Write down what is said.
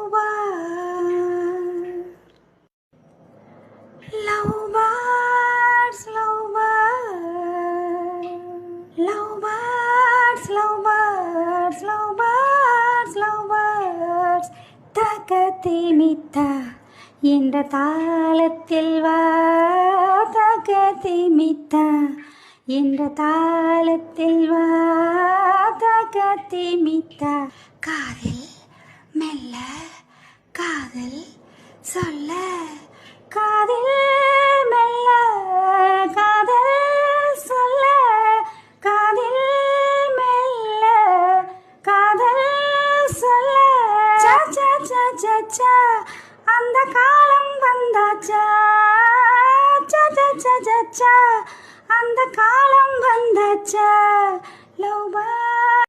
lovebirds, lovebirds, lovebirds, lovebirds, lovebirds, lovebirds, lovebirds, தகதிமித்தா என்ற தாளத்தில் வா தகதிமித்தா என்ற தாளத்தில் வா தகதிமித்தா காதில் சொல்ல காதில் மெல்ல காதல் சொல்ல காதில் மெல்ல காதல் சொல்ல. சா சா அந்த காலம் வந்தாச்சா? சா சா சா அந்த காலம்